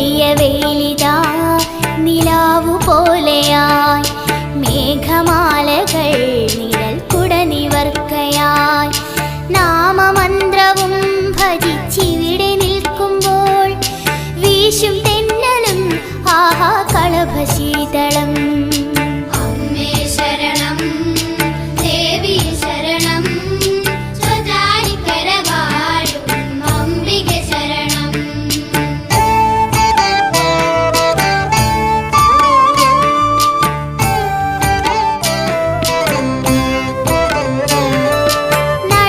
പൊടിയ വെയിലിതാ നിലാവു പോലെയായി. മേഘമാലകൾ നിഴൽ കുടനിവർക്കയായി. നാമമന്ത്രവും ഭജിച്ചിവിടെ നിൽക്കുമ്പോൾ വീശും തെന്നലും ആഹാ കളഭശീതളം.